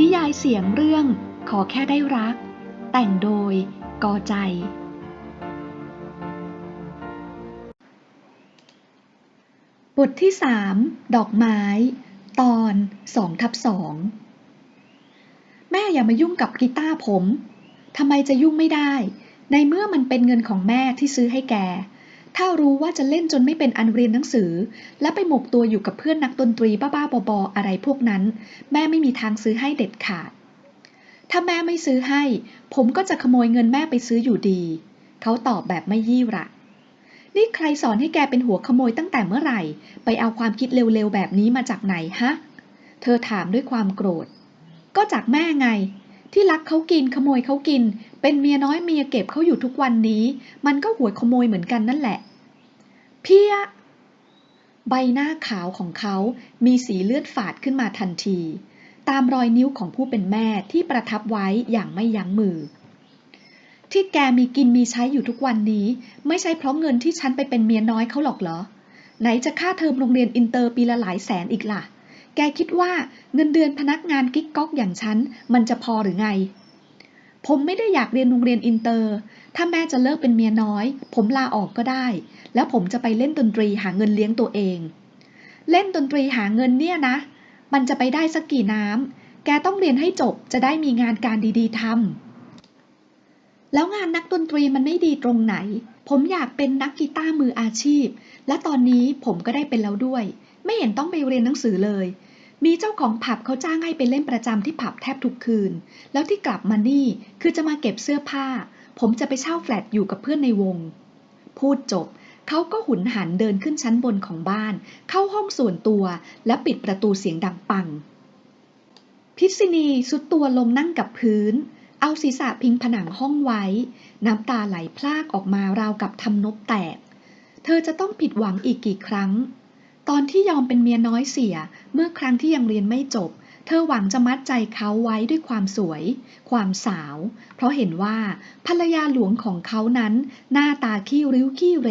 นิยายเสียงเรื่องขอแค่ได้รัก แต่งโดยกอใจ บทที่สามดอกไม้ ตอนสองทับสองแม่อย่ามายุ่งกับกีตาร์ผมทำไมจะยุ่งไม่ได้ ในเมื่อมันเป็นเงินของแม่ที่ซื้อให้แก ถ้ารู้ว่าจะเล่นจนไม่เป็นอันเรียนหนังสือ และไปหมกตัวอยู่กับเพื่อนนักดนตรีบ้าๆบอๆอะไรพวกนั้น แม่ไม่มีทางซื้อให้เด็ดขาด ถ้าแม่ไม่ซื้อให้ ผมก็จะขโมยเงินแม่ไปซื้ออยู่ดี เขาตอบแบบไม่ยี่ระนี่ใครสอนให้แกเป็นหัวขโมยตั้งแต่เมื่อไหร่ ไปเอาความคิดเร็วๆแบบนี้มาจากไหนฮะ เธอถามด้วยความโกรธ ก็จากแม่ไง ที่รักเขากินขโมยเขากิน เป็นเมียน้อยเมียเก็บเขาอยู่ทุกวันนี้ มันก็หัวขโมยเหมือนกันนั่นแหละ เพียใบหน้าขาวของเขา มีสีเลือดฝาดขึ้นมาทันที ตามรอยนิ้วของผู้เป็นแม่ที่ประทับไว้อย่างไม่ยั้งมือ ที่แกมีกินมีใช้อยู่ทุกวันนี้ ไม่ใช่เพราะเงินที่ฉันไปเป็นเมียน้อยเขาหรอกเหรอ ไหนจะค่าเทอมโรงเรียนอินเตอร์ปีละหลายแสนอีกล่ะ แกคิดว่าเงินเดือนพนักงานกิ๊กก๊อกอย่างฉันมันจะพอหรือไง ผมไม่ได้อยากเรียนโรงเรียนอินเตอร์ ถ้าแม่จะเลิกเป็นเมียน้อย ผมลาออกก็ได้ แล้วผมจะไปเล่นดนตรีหาเงินเลี้ยงตัวเอง เล่นดนตรีหาเงินเนี่ยนะ มันจะไปได้สักกี่น้ำ แกต้องเรียนให้จบจะได้มีงานการดีๆทำ แล้วงานนักดนตรีมันไม่ดีตรงไหน ผมอยากเป็นนักกีตาร์มืออาชีพ และตอนนี้ผมก็ได้เป็นแล้วด้วย ไม่เห็นต้องไปเรียนหนังสือเลย มีเจ้าของผับเขาจ้างให้ไปเล่นประจำที่ผับแทบทุกคืน แล้วที่กลับมานี่คือจะมาเก็บเสื้อผ้า ผมจะไปเช่าแฟลตอยู่กับเพื่อนในวง พูดจบ เขาก็หุนหันเดินขึ้นชั้นบนของบ้าน เข้าห้องส่วนตัว และปิดประตูเสียงดังปัง พิษณีสุดตัวลงนั่งกับพื้น เอาศีรษะพิงผนังห้องไว้ น้ำตาไหลพลากออกมาราวกับทำนบแตก เธอจะต้องผิดหวังอีกกี่ครั้ง ตอนที่ยอมเป็นเมียน้อยเสีย เมื่อครั้งที่ยังเรียนไม่จบ เธอหวังจะมัดใจเขาไว้ด้วยความสวย ความสาว เพราะเห็นว่าภรรยาหลวงของเขานั้น หน้าตาขี้ริ้วขี้เร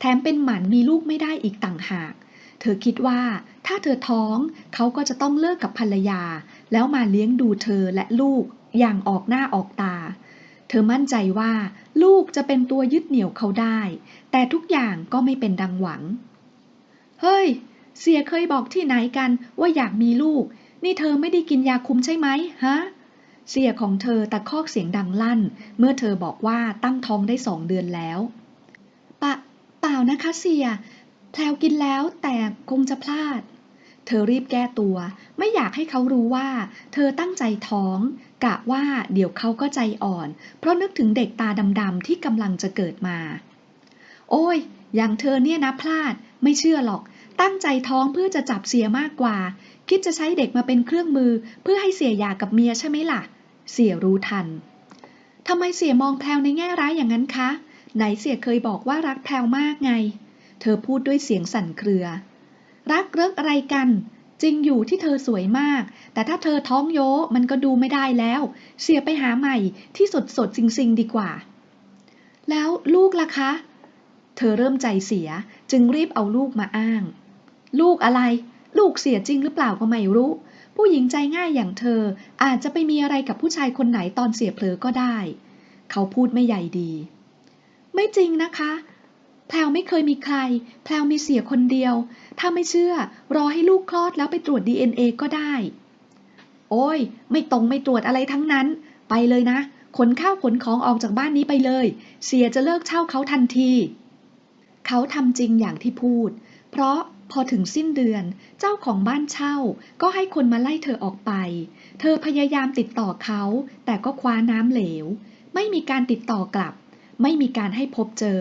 แถมเป็นหมันมีลูกไม่ได้อีกต่างหาก เธอคิดว่าถ้าเธอท้องเขาก็จะต้องเลิกกับภรรยา แล้วมาเลี้ยงดูเธอและลูกอย่างออกหน้าออกตา เธอมั่นใจว่าลูกจะเป็นตัวยึดเหนี่ยวเขาได้ แต่ทุกอย่างก็ไม่เป็นดังหวัง เฮ้ย เสียเคยบอกที่ไหนกันว่าอยากมีลูก นี่เธอไม่ได้กินยาคุมใช่ไหมฮะ เสียของเธอตะคอกเสียงดังลั่น เมื่อเธอบอกว่าตั้งท้องได้สองเดือนแล้วปะเปล่านะคะเสียแพลวกินแล้วแต่คงจะพลาด เธอรีบแก้ตัว ไม่อยากให้เขารู้ว่า เธอตั้งใจท้อง กะว่าเดี๋ยวเขาก็ใจอ่อน เพราะนึกถึงเด็กตาดำๆที่กำลังจะเกิดมา โอ้ย อย่างเธอเนี่ยนะพลาด ไม่เชื่อหรอก ตั้งใจท้องเพื่อจะจับเสียมากกว่า คิดจะใช้เด็กมาเป็นเครื่องมือ เพื่อให้เสียหย่ากับเมียใช่ไหมล่ะ เสียรู้ทันทำไมเสียมองแพลวในแง่ร้ายอย่างนั้นคะ ไหนเสียเคยบอกว่ารักแพลวมากไง เธอพูดด้วยเสียงสั่นเครือ รักเลิกอะไรกัน จริงอยู่ที่เธอสวยมาก แต่ถ้าเธอท้องโยมันก็ดูไม่ได้แล้ว เสียไปหาใหม่ที่สดสดจริงๆดีกว่า แล้วลูกล่ะคะ เธอเริ่มใจเสียจึงรีบเอาลูกมาอ้าง ลูกอะไร ลูกเสียจริงหรือเปล่าก็ไม่รู้ ผู้หญิงใจง่ายอย่างเธออาจจะไปมีอะไรกับผู้ชายคนไหนตอนเสียเผลอก็ได้ เขาพูดไม่ใหญ่ดี ไม่จริงนะคะแพลวไม่เคยมีใคร แพลวมีเสียคนเดียว ถ้าไม่เชื่อ รอให้ลูกคลอดแล้วไปตรวจ DNA ก็ได้ โอ้ย ไม่ตรงไม่ตรวจอะไรทั้งนั้น ไปเลยนะ ขนข้าวขนของออกจากบ้านนี้ไปเลย เสียจะเลิกเช่าเขาทันที เขาทำจริงอย่างที่พูด เพราะพอถึงสิ้นเดือนเจ้าของบ้านเช่าก็ให้คนมาไล่เธอออกไป เธอพยายามติดต่อเขา แต่ก็คว้าน้ำเหลว ไม่มีการติดต่อกลับ ไม่มีการให้พบเจอ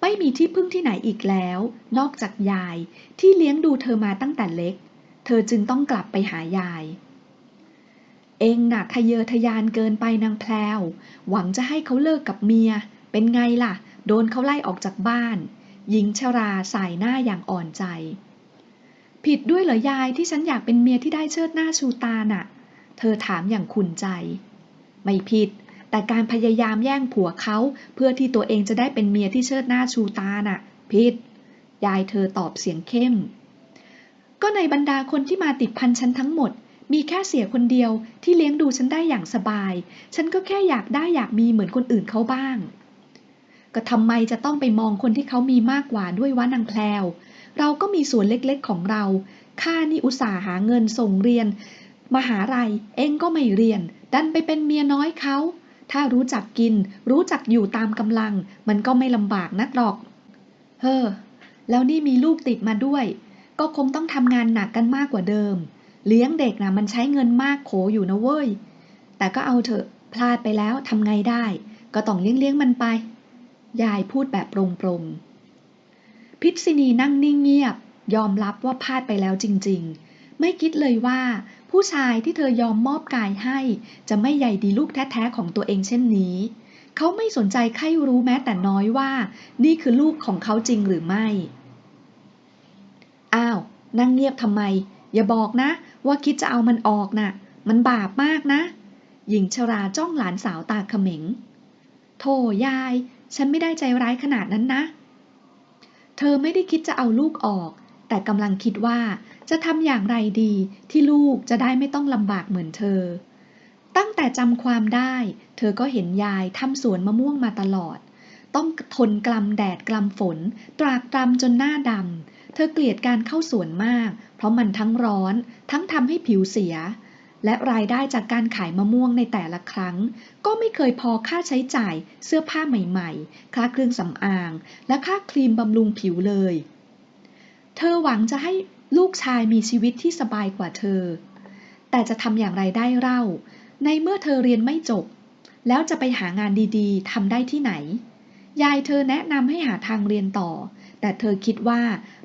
ไม่มีที่พึ่งที่ไหนอีกแล้ว นอกจากยายที่เลี้ยงดูเธอมาตั้งแต่เล็ก เธอจึงต้องกลับไปหายาย เองหน่ะทะเยอทะยานเกินไปนางแพลว หวังจะให้เขาเลิกกับเมีย เป็นไงล่ะ โดนเขาไล่ออกจากบ้าน หญิงชราสายหน้าอย่างอ่อนใจ ผิดด้วยเหรอยายที่ฉันอยากเป็นเมียที่ได้เชิดหน้าชูตาน่ะ เธอถามอย่างขุนใจ ไม่ผิด แต่การพยายามแย่งผัวเขาเพื่อที่ตัวเองจะได้เป็นเมียที่เชิดหน้าชูตาน่ะ ผิด ยายเธอตอบเสียงเข้ม ก็ในบรรดาคนที่มาติดพันฉันทั้งหมดมีแค่เสียคนเดียวที่เลี้ยงดูฉันได้อย่างสบาย ฉันก็แค่อยากได้อยากมีเหมือนคนอื่นเขาบ้าง ก็ทำไมจะต้องไปมองคนที่เขามีมากกว่าด้วยวะนางแพลว เราก็มีส่วนเล็กๆของเรา ข้านี่อุตส่าห์หาเงินส่งเรียน มหาลัยเองก็ไม่เรียน ดันไปเป็นเมียน้อยเขา ถ้ารู้จักกิน รู้จักอยู่ตามกำลัง มันก็ไม่ลำบากนักหรอก เฮ้อ แล้วนี่มีลูกติดมาด้วย ก็คงต้องทำงานหนักกันมากกว่าเดิม เลี้ยงเด็กนะมันใช้เงินมากโขอยู่นะเว้ย แต่ก็เอาเถอะ พลาดไปแล้วทำไงได้ ก็ต้องเลี้ยงเลี้ยงมันไป ยายพูดแบบโปร่งๆ พิษณีนั่งนิ่งเงียบ ยอมรับว่าพลาดไปแล้วจริง ๆ ไม่คิดเลยว่า ผู้ชายที่เธอยอมมอบกายให้ จะไม่ใยดีลูกแท้ๆของตัวเองเช่นนี้ เขาไม่สนใจใครรู้แม้แต่น้อยว่า นี่คือลูกของเขาจริงหรือไม่ อ้าว นั่งเงียบทำไม อย่าบอกนะ ว่าคิดจะเอามันออกน่ะ มันบาปมากนะ หญิงชราจ้องหลานสาวตาเขม็งโธ่ยาย ฉันไม่ได้ใจร้ายขนาดนั้นนะ เธอไม่ได้คิดจะเอาลูกออก แต่กำลังคิดว่าจะทำอย่างไรดีที่ลูกจะได้ไม่ต้องลำบากเหมือนเธอ ตั้งแต่จำความได้ เธอก็เห็นยายทำสวนมะม่วงมาตลอด ต้องทนกลำแดดกลำฝน ตรากตรำจนหน้าดำเธอเกลียดการเข้าสวนมาก เพราะมันทั้งร้อน ทั้งทำให้ผิวเสีย และรายได้จากการขายมะม่วงในแต่ละครั้ง ก็ไม่เคยพอค่าใช้จ่ายเสื้อผ้าใหม่ๆ ค่าเครื่องสำอาง และค่าครีมบำรุงผิวเลย เธอหวังจะให้ลูกชายมีชีวิตที่สบายกว่าเธอ แต่จะทำอย่างไรได้เล่า ในเมื่อเธอเรียนไม่จบ แล้วจะไปหางานดีๆทำได้ที่ไหน ยายเธอแนะนำให้หาทางเรียนต่อ แต่เธอคิดว่า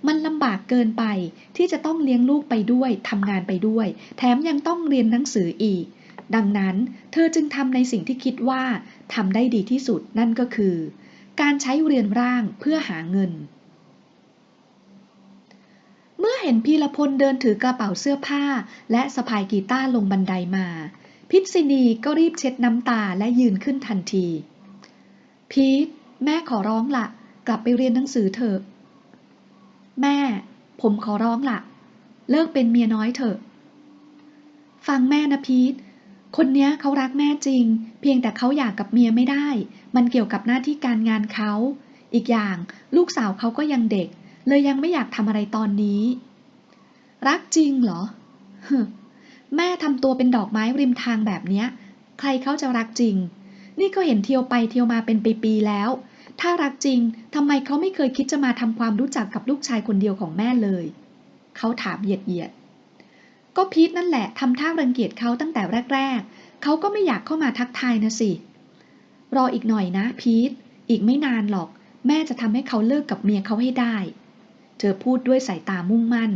มันลำบากเกินไปที่จะต้องเลี้ยงลูกไปด้วยทำงานไปด้วย แถมยังต้องเรียนหนังสืออีก ดังนั้นเธอจึงทำในสิ่งที่คิดว่าทำได้ดีที่สุดนั่นก็คือ การใช้เรียนร่างเพื่อหาเงิน เมื่อเห็นพีรพลเดินถือกระเป๋าเสื้อผ้า และสะพายกีตาร์ลงบันไดมาพิษณีก็รีบเช็ดน้ำตาและยืนขึ้นทันที พีทแม่ขอร้องล่ะ กลับไปเรียนหนังสือเถอะ แม่ ผมขอร้องละเลิกเป็นเมียน้อยเถอะ ฟังแม่นะพีท คนเนี้ยเขารักแม่จริง เพียงแต่เขาอยากกับเมียไม่ได้ มันเกี่ยวกับหน้าที่การงานเขา อีกอย่างลูกสาวเขาก็ยังเด็ก เลยยังไม่อยากทำอะไรตอนนี้ รักจริงเหรอ แม่ทำตัวเป็นดอกไม้ริมทางแบบเนี้ย ใครเขาจะรักจริง นี่ก็เห็นเที่ยวไปเที่ยวมาเป็นปีๆแล้ว ถ้ารักจริงทำไมเขาไม่เคยคิดจะมาทำความรู้จักกับลูกชายคนเดียวของแม่เลย เขาถามเหยียดเหยียดๆก็พีทนั่นแหละทำท่ารังเกียจเขาตั้งแต่แรก ๆ เขาก็ไม่อยากเข้ามาทักทายนะสิ รออีกหน่อยนะพีท อีกไม่นานหรอก แม่จะทำให้เขาเลิกกับเมียเขาให้ได้ เธอพูดด้วยสายตามุ่งมั่น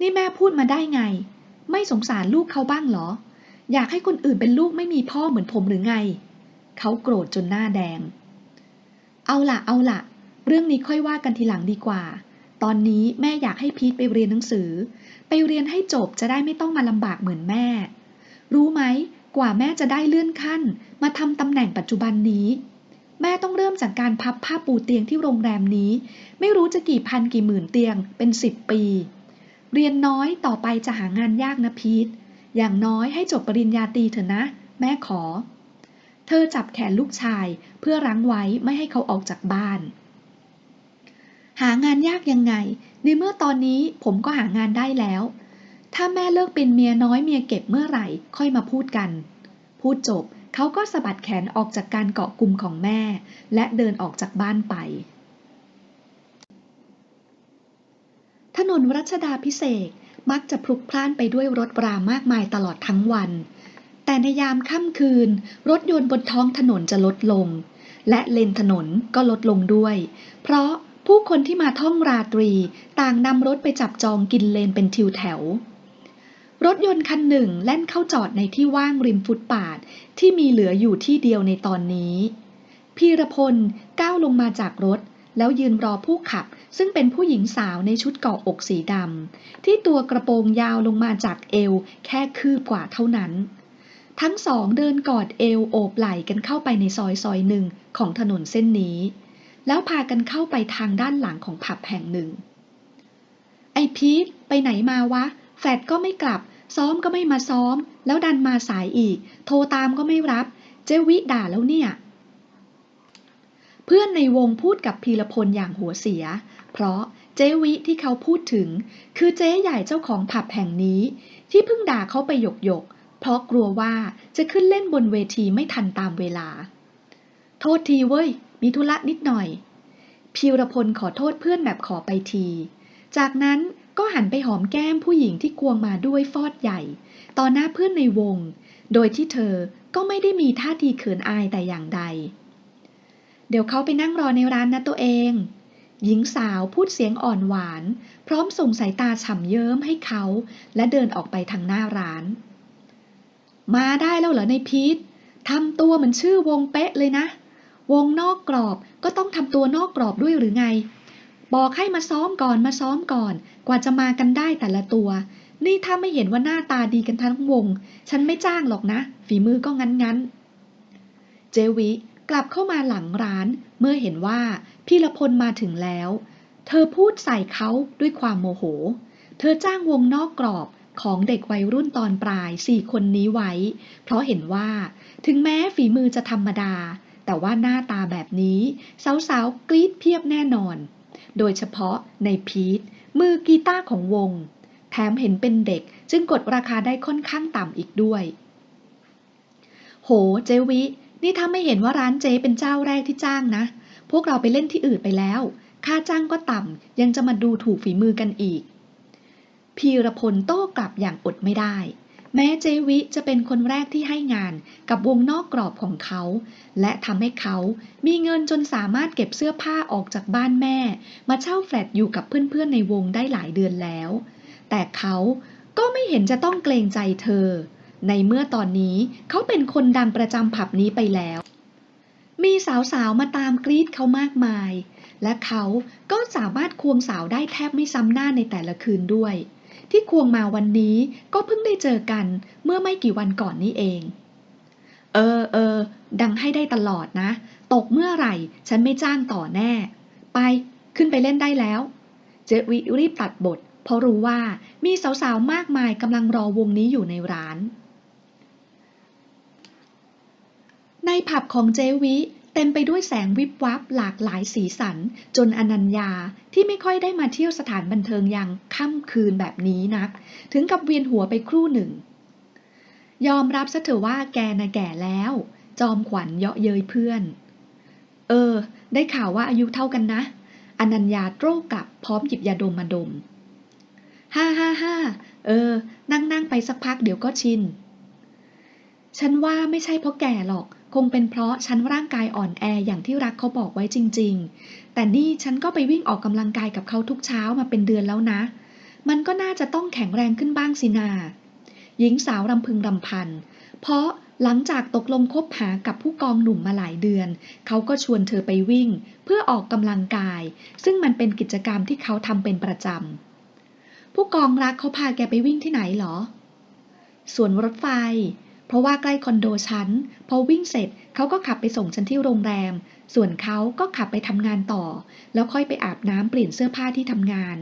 นี่แม่พูดมาได้ไง ไม่สงสารลูกเขาบ้างเหรอ อยากให้คนอื่นเป็นลูกไม่มีพ่อเหมือนผมหรือไง เขาโกรธจนหน้าแดง เอาละเอาละเรื่องนี้ค่อยว่ากันทีหลังดีกว่า ตอนนี้แม่อยากให้พีทไปเรียนหนังสือ ไปเรียนให้จบจะได้ไม่ต้องมาลำบากเหมือนแม่ รู้ไหมกว่าแม่จะได้เลื่อนขั้น มาทำตำแหน่งปัจจุบันนี้ แม่ต้องเริ่มจากการพับผ้าปูเตียงที่โรงแรมนี้ ไม่รู้จะกี่พันกี่หมื่นเตียงเป็นสิบปี เรียนน้อยต่อไปจะหางานยากนะพีทอย่างน้อยให้จบปริญญาตรีเถอะนะ แม่ขอ เธอจับแขนลูกชายเพื่อรั้งไว้ไม่ให้เขาออกจากบ้าน หางานยากยังไง ในเมื่อตอนนี้ผมก็หางานได้แล้ว ถ้าแม่เลิกเป็นเมียน้อยเมียเก็บเมื่อไหร่ค่อยมาพูดกัน พูดจบเขาก็สะบัดแขนออกจากการเกาะกลุ่มของแม่ และเดินออกจากบ้านไป ถนนรัชดาพิเศษมักจะพลุกพล่านไปด้วยรถรามากมายตลอดทั้งวัน แต่ในยามค่ำคืน รถยนต์บนท้องถนนจะลดลง และเลนถนนก็ลดลงด้วย เพราะผู้คนที่มาท่องราตรีต่างนำรถไปจับจองกินเลนเป็นทิวแถว รถยนต์คันหนึ่งแล่นเข้าจอดในที่ว่างริมฟุตปาดที่มีเหลืออยู่ที่เดียวในตอนนี้ พีรพลก้าวลงมาจากรถ แล้วยืนรอผู้ขับซึ่งเป็นผู้หญิงสาวในชุดเกาะอกสีดำที่ตัวกระโปรงยาวลงมาจากเอวแค่คืบกว่าเท่านั้น ทั้งสองเดินกอดเอวโอบไหล่กันเข้าไปในซอยซอยหนึ่งของถนนเส้นนี้ แล้วพากันเข้าไปทางด้านหลังของผับแห่งหนึ่ง ไอพีทไปไหนมาวะ แฟดก็ไม่กลับ ซ้อมก็ไม่มาซ้อม แล้วดันมาสายอีก โทรตามก็ไม่รับ เจวิด่าแล้วเนี่ย เพื่อนในวงพูดกับพีรพลอย่างหัวเสีย เพราะเจวิที่เขาพูดถึง คือเจ๊ใหญ่เจ้าของผับแห่งนี้ ที่เพิ่งด่าเขาไปหยกหยกๆ เพราะกลัวว่าจะขึ้นเล่นบนเวทีไม่ทันตามเวลา โทษทีเว้ย มีธุระนิดหน่อยพีรพลขอโทษเพื่อนแบบขอไปที จากนั้นก็หันไปหอมแก้มผู้หญิงที่ควงมาด้วยฟอดใหญ่ ต่อหน้าเพื่อนในวง โดยที่เธอก็ไม่ได้มีท่าทีเขินอายแต่อย่างใด เดี๋ยวเขาไปนั่งรอในร้านนะตัวเอง หญิงสาวพูดเสียงอ่อนหวาน พร้อมส่งสายตาฉ่ำเยิ้มให้เขา และเดินออกไปทางหน้าร้าน มาได้แล้วเหรอในพีททำตัวเหมือนชื่อวงเป๊ะเลยนะ วงนอกกรอบก็ต้องทำตัวนอกกรอบด้วยหรือไง บอกให้มาซ้อมก่อนมาซ้อมก่อน กว่าจะมากันได้แต่ละตัว นี่ถ้าไม่เห็นว่าหน้าตาดีกันทั้งวง ฉันไม่จ้างหรอกนะ ฝีมือก็งั้นงั้นๆเจวิกลับเข้ามาหลังร้านเมื่อเห็นว่าพี่ละพลมาถึงแล้ว เธอพูดใส่เขาด้วยความโมโห เธอจ้างวงนอกกรอบ ของเด็กวัยรุ่นตอนปลายสี่คนนี้ไว้ เพราะเห็นว่า ถึงแม้ฝีมือจะธรรมดา แต่ว่าหน้าตาแบบนี้ สาวๆ กรี๊ดเพียบแน่นอน โดยเฉพาะในพีทมือกีตาร์ของวง แถมเห็นเป็นเด็กจึงกดราคาได้ค่อนข้างต่ำอีกด้วย โห เจวิ นี่ถ้าไม่เห็นว่าร้านเจเป็นเจ้าแรกที่จ้างนะ พวกเราไปเล่นที่อื่นไปแล้ว ค่าจ้างก็ต่ำยังจะมาดูถูกฝีมือกันอีก พีรพลโต้กลับอย่างอดไม่ได้ แม้เจวิจะเป็นคนแรกที่ให้งานกับวงนอกกรอบของเขา และทำให้เขามีเงินจนสามารถเก็บเสื้อผ้าออกจากบ้านแม่ มาเช่าแฟลตอยู่กับเพื่อนๆในวงได้หลายเดือนแล้ว แต่เขาก็ไม่เห็นจะต้องเกรงใจเธอ ในเมื่อตอนนี้เขาเป็นคนดังประจำผับนี้ไปแล้ว มีสาวๆมาตามกรีดเขามากมาย และเขาก็สามารถควงสาวได้แทบไม่ซ้ำหน้าในแต่ละคืนด้วย ที่ควงมาวันนี้ก็เพิ่งได้เจอกันเมื่อไม่กี่วันก่อนนี้เอง เออเออดังให้ได้ตลอดนะ ตกเมื่อไหร่ฉันไม่จ้างต่อแน่ ไปขึ้นไปเล่นได้แล้ว เจวิรีบตัดบท เพราะรู้ว่ามีสาวๆมากมายกำลังรอวงนี้อยู่ในร้าน ในผับของเจวิ เต็มไปด้วยแสงวิบวับหลากหลายสีสัน จนอนัญญาที่ไม่ค่อยได้มาเที่ยวสถานบันเทิงอย่างค่ำคืนแบบนี้นัก ถึงกับเวียนหัวไปครู่หนึ่ง ยอมรับซะเถอะว่าแกน่ะแก่แล้ว จอมขวัญเยาะเย้ยเพื่อน เออ ได้ข่าวว่าอายุเท่ากันนะ อนัญญาโต้กลับพร้อมหยิบยาดมมาดมฮ่าฮ่าฮ่าเออ นั่งนั่งไปสักพักเดี๋ยวก็ชิน ฉันว่าไม่ใช่เพราะแก่หรอก คงเป็นเพราะฉันร่างกายอ่อนแออย่างที่รักเขาบอกไว้จริง ๆ แต่นี่ฉันก็ไปวิ่งออกกำลังกายกับเขาทุกเช้ามาเป็นเดือนแล้วนะ มันก็น่าจะต้องแข็งแรงขึ้นบ้างสินา หญิงสาวรำพึงรำพัน เพราะหลังจากตกลงคบหากับผู้กองหนุ่มมาหลายเดือน เขาก็ชวนเธอไปวิ่ง เพื่อออกกำลังกาย ซึ่งมันเป็นกิจกรรมที่เขาทำเป็นประจำ ผู้กองรักเขาพาแกไปวิ่งที่ไหนเหรอ สวนรถไฟ เพราะว่าใกล้คอนโดฉัน พอวิ่งเสร็จเขาก็ขับไปส่งฉันที่โรงแรม ส่วนเขาก็ขับไปทำงานต่อ แล้วค่อยไปอาบน้ำเปลี่ยนเสื้อผ้าที่ทำงาน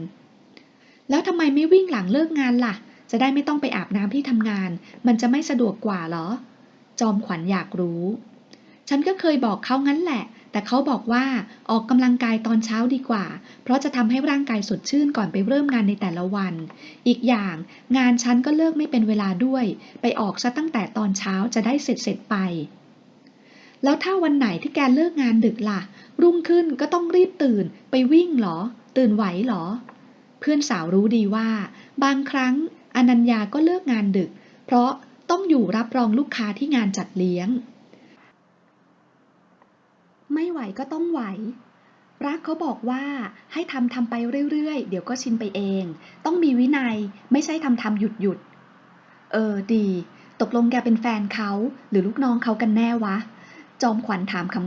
แล้วทำไมไม่วิ่งหลังเลิกงานล่ะ จะได้ไม่ต้องไปอาบน้ำที่ทำงาน มันจะไม่สะดวกกว่าเหรอ จอมขวัญอยากรู้ ฉันก็เคยบอกเขางั้นแหละ แต่เขาบอกว่าออกกำลังกายตอนเช้าดีกว่า เพราะจะทำให้ร่างกายสดชื่นก่อนไปเริ่มงานในแต่ละวัน อีกอย่างงานฉันก็เลิกไม่เป็นเวลาด้วย ไปออกซะตั้งแต่ตอนเช้าจะได้เสร็จเสร็จไป แล้วถ้าวันไหนที่แกเลิกงานดึกล่ะ รุ่งขึ้นก็ต้องรีบตื่น ไปวิ่งเหรอ ตื่นไหวเหรอ เพื่อนสาวรู้ดีว่า บางครั้งอนัญญาก็เลิกงานดึก เพราะต้องอยู่รับรองลูกค้าที่งานจัดเลี้ยง ไม่ไหวก็ต้องไหว รักเขาบอกว่าให้ทำทำไปเรื่อยๆ เดี๋ยวก็ชินไปเอง ต้องมีวินัยไม่ใช่ทำทำหยุดหยุดเออดี ตกลงแกเป็นแฟนเขาหรือลูกน้องเขากันแน่วะ จอมขวัญถามข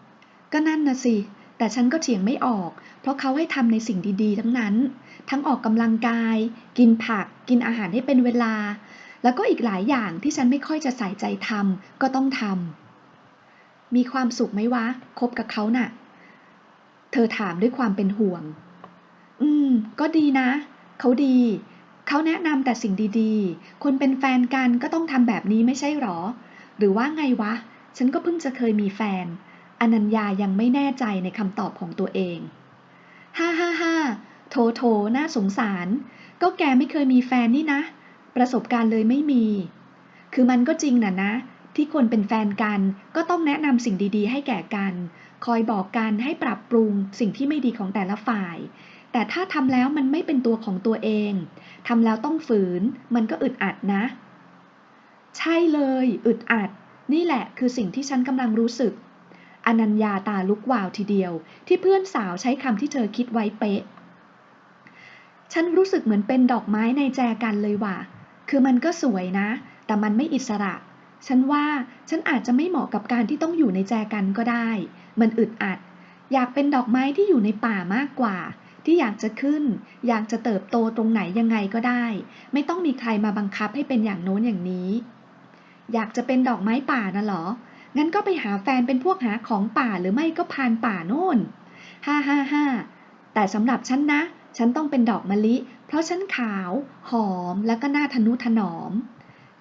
ำๆ ก็นั่นนะสิ แต่ฉันก็เถียงไม่ออก เพราะเขาให้ทำในสิ่งดีๆ ทั้งนั้น ทั้งออกกำลังกาย กินผัก กินอาหารให้เป็นเวลา แล้วก็อีกหลายอย่างที่ฉันไม่ค่อยจะใส่ใจทำก็ต้องทำ มีความสุขไหมวะ คบกับเขาน่ะ เธอถามด้วยความเป็นห่วง อืม ก็ดีนะ เขาดี เขาแนะนำแต่สิ่งดีๆ คนเป็นแฟนกันก็ต้องทำแบบนี้ไม่ใช่หรอ หรือว่าไงวะ ฉันก็เพิ่งจะเคยมีแฟน อนัญญายังไม่แน่ใจในคำตอบของตัวเอง ฮ่าฮ่าฮ่าโถโถน่าสงสาร ก็แกไม่เคยมีแฟนนี่นะ ประสบการณ์เลยไม่มี คือมันก็จริงน่ะนะ ที่คนเป็นแฟนกันก็ต้องแนะนำสิ่งดีๆ ให้แก่กัน คอยบอกกันให้ปรับปรุงสิ่งที่ไม่ดีของแต่ละฝ่าย แต่ถ้าทำแล้วมันไม่เป็นตัวของตัวเองทำแล้วต้องฝืน มันก็อึดอัดนะ ใช่เลย อึดอัด นี่แหละคือสิ่งที่ฉันกำลังรู้สึก อนัญญาตาลุกวาวทีเดียว ที่เพื่อนสาวใช้คำที่เธอคิดไว้เป๊ะ ฉันรู้สึกเหมือนเป็นดอกไม้ในแจกันเลยว่ะ คือมันก็สวยนะ แต่มันไม่อิสระ ฉันว่าฉันอาจจะไม่เหมาะกับการที่ต้องอยู่ในแจกันก็ได้ มันอึดอัด อยากเป็นดอกไม้ที่อยู่ในป่ามากกว่า ที่อยากจะขึ้น อยากจะเติบโตตรงไหนยังไงก็ได้ ไม่ต้องมีใครมาบังคับให้เป็นอย่างโน้นอย่างนี้ อยากจะเป็นดอกไม้ป่านะเหรอ งั้นก็ไปหาแฟนเป็นพวกหาของป่าหรือไม่ก็พานป่าโน่น ฮ่าฮ่าฮ่าแต่สำหรับฉันนะ ฉันต้องเป็นดอกมะลิ เพราะฉันขาว หอม แล้วก็น่าทนุถนอม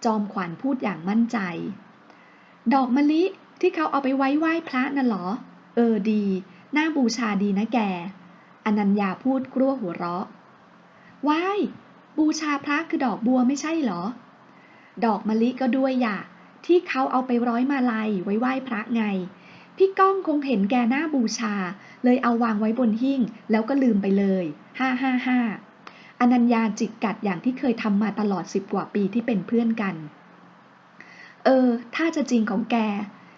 จอมขวัญพูดอย่างมั่นใจ ดอกมะลิที่เขาเอาไปไว้ไหว้พระน่ะหรอ เออดี น่าบูชาดีนะแก อนัญญาพูดกลัวหัวเราะว้ายบูชาพระคือดอกบัวไม่ใช่เหรอ ดอกมะลิก็ด้วยอย่าที่เขาเอาไปร้อยมาลัยไว้ไหว้พระไง พี่ก้องคงเห็นแกหน้าบูชา เลยเอาวางไว้บนหิ้งแล้วก็ลืมไปเลยฮ่าฮ่าฮ่า อนัญญาจิกกัดอย่างที่เคยทำมาตลอดสิบกว่าปีที่เป็นเพื่อนกัน เออ ถ้าจะจริงของแก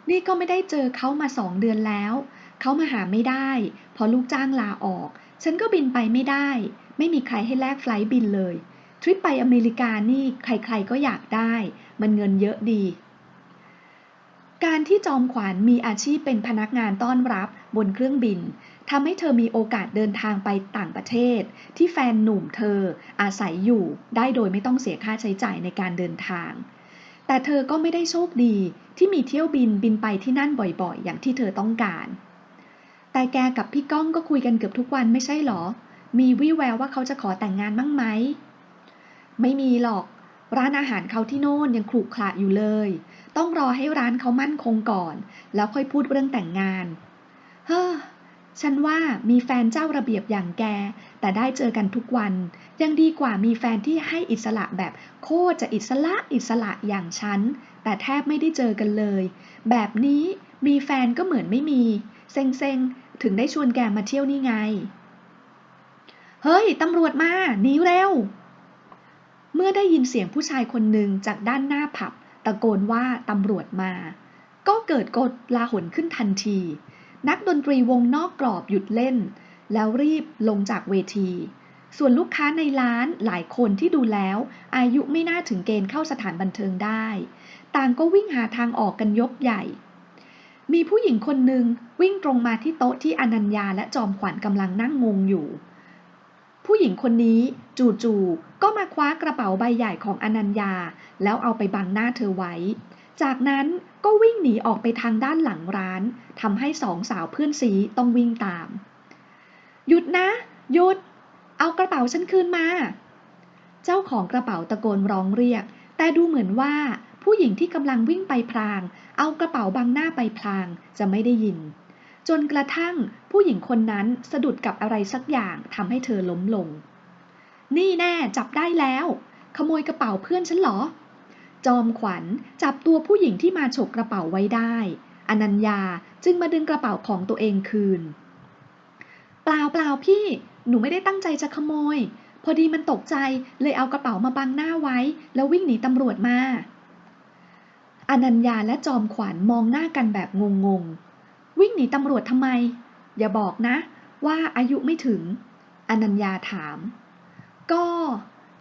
นี่ก็ไม่ได้เจอเขามาสองเดือนแล้ว เขามาหาไม่ได้ พอลูกจ้างลาออก ฉันก็บินไปไม่ได้ ไม่มีใครให้แลกไฟล์บินเลย ทริปไปอเมริกานี่ใครๆก็อยากได้ มันเงินเยอะดี การที่จอมขวัญมีอาชีพเป็นพนักงานต้อนรับบนเครื่องบินทำให้เธอมีโอกาสเดินทางไปต่างประเทศ ที่แฟนหนุ่มเธออาศัยอยู่ได้โดยไม่ต้องเสียค่าใช้จ่ายในการเดินทาง แต่เธอก็ไม่ได้โชคดีที่มีเที่ยวบินบินไปที่นั่นบ่อยๆ อย่างที่เธอต้องการ แต่แกกับพี่ก้องก็คุยกันเกือบทุกวันไม่ใช่หรอ มีวี่แววว่าเขาจะขอแต่งงานบ้างไหม ไม่มีหรอก ร้านอาหารเขาที่โน่นยังขรุขระอยู่เลย ต้องรอให้ร้านเขามั่นคงก่อน แล้วค่อยพูดเรื่องแต่งงาน เฮ้อ ฉันว่ามีแฟนเจ้าระเบียบอย่างแก แต่ได้เจอกันทุกวัน ยังดีกว่ามีแฟนที่ให้อิสระแบบโคตรจะอิสระอิสระอย่างฉัน แต่แทบไม่ได้เจอกันเลย แบบนี้มีแฟนก็เหมือนไม่มี เซ็งๆ ถึงได้ชวนแกมาเที่ยวนี่ไง เฮ้ย ตำรวจมาหนีเร็ว เมื่อได้ยินเสียงผู้ชายคนหนึ่งจากด้านหน้าผับ ตะโกนว่าตำรวจมา ก็เกิดกดลาหนขึ้นทันที นักดนตรีวงนอกกรอบหยุดเล่น แล้วรีบลงจากเวที ส่วนลูกค้าในร้านหลายคนที่ดูแล้ว อายุไม่น่าถึงเกณฑ์เข้าสถานบันเทิงได้ ต่างก็วิ่งหาทางออกกันยกใหญ่ มีผู้หญิงคนหนึ่งวิ่งตรงมาที่โต๊ะที่อนัญญาและจอมขวัญกำลังนั่งงงอยู่ ผู้หญิงคนนี้จู่ๆก็มาคว้ากระเป๋าใบใหญ่ของอนัญญา แล้วเอาไปบังหน้าเธอไว้ จากนั้นก็วิ่งหนีออกไปทางด้านหลังร้านทำให้สองสาวเพื่อนซีต้องวิ่งตาม หยุดนะ หยุด เอากระเป๋าฉันคืนมา เจ้าของกระเป๋าตะโกนร้องเรียก แต่ดูเหมือนว่าผู้หญิงที่กำลังวิ่งไปพลาง เอากระเป๋าบังหน้าไปพลางจะไม่ได้ยิน จนกระทั่งผู้หญิงคนนั้นสะดุดกับอะไรสักอย่างทำให้เธอล้มลง นี่แน่จับได้แล้ว ขโมยกระเป๋าเพื่อนฉันเหรอ จอมขวัญจับตัวผู้หญิงที่มาฉกกระเป๋าไว้ได้ อนัญญาจึงมาดึงกระเป๋าของตัวเองคืน เปล่าเปล่าพี่ หนูไม่ได้ตั้งใจจะขโมย พอดีมันตกใจเลยเอากระเป๋ามาบังหน้าไว้ แล้ววิ่งหนีตำรวจมา อนัญญาและจอมขวัญมองหน้ากันแบบงงๆ วิ่งหนีตำรวจทำไม อย่าบอกนะ ว่าอายุไม่ถึง อนัญญาถาม ก็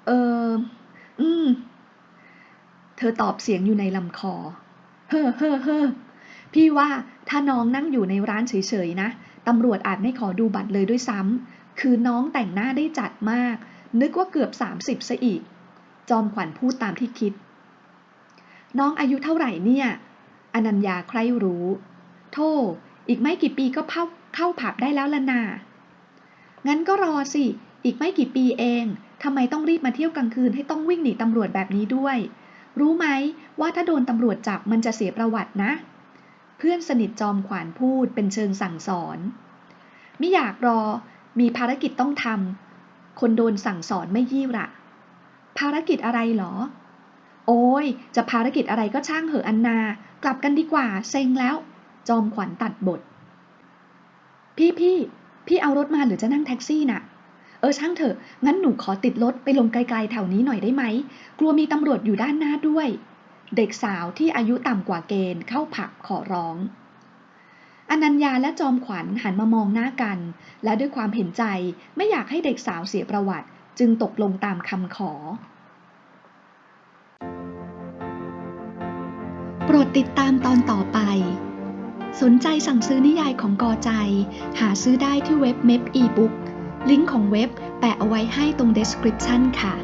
เอออืม เธอตอบเสียงอยู่ในลำคอ เฮ้อเฮ้อเฮ้อพี่ว่าถ้าน้องนั่งอยู่ในร้านเฉยๆนะตำรวจอาจไม่ขอดูบัตรเลยด้วยซ้ำคือน้องแต่งหน้าได้จัดมาก นึกว่าเกือบ 30ซะอีก จอมขวัญพูดตามที่คิด น้องอายุเท่าไหร่เนี่ย อนัญญาใคร่รู้ โทษอีกไม่กี่ปีก็เข้าเข้าผับได้แล้วละนางั้นก็รอสิ อีกไม่กี่ปีเองทำไมต้องรีบมาเที่ยวกลางคืนให้ต้องวิ่งหนีตำรวจแบบนี้ด้วย รู้ไหมว่าถ้าโดนตำรวจจับมันจะเสียประวัตินะ เพื่อนสนิทจอมขวานพูดเป็นเชิงสั่งสอน ไม่อยากรอ มีภารกิจต้องทำ คนโดนสั่งสอนไม่ยี่ระ ภารกิจอะไรเหรอ โอ้ย จะภารกิจอะไรก็ช่างเหอะอันนา กลับกันดีกว่า เซ็งแล้ว จอมขวัญตัดบท พี่พี่พี่เอารถมาหรือจะนั่งแท็กซี่น่ะ เออช่างเถอะ งั้นหนูขอติดรถไปลงไกลๆแถวนี้หน่อยได้ไหม กลัวมีตำรวจอยู่ด้านหน้าด้วย เด็กสาวที่อายุต่ำกว่าเกณฑ์เข้าผักขอร้องอนัญญาและจอมขวัญหันมามองหน้ากัน และด้วยความเห็นใจไม่อยากให้เด็กสาวเสียประวัติ จึงตกลงตามคำขอ โปรดติดตามตอนต่อไป สนใจสั่งซื้อนิยายของกอใจ หาซื้อได้ที่เว็บเม p อีบุ๊กลิงก์ของเว็บแปะเอาไว้ให้ตรง description ค่ะ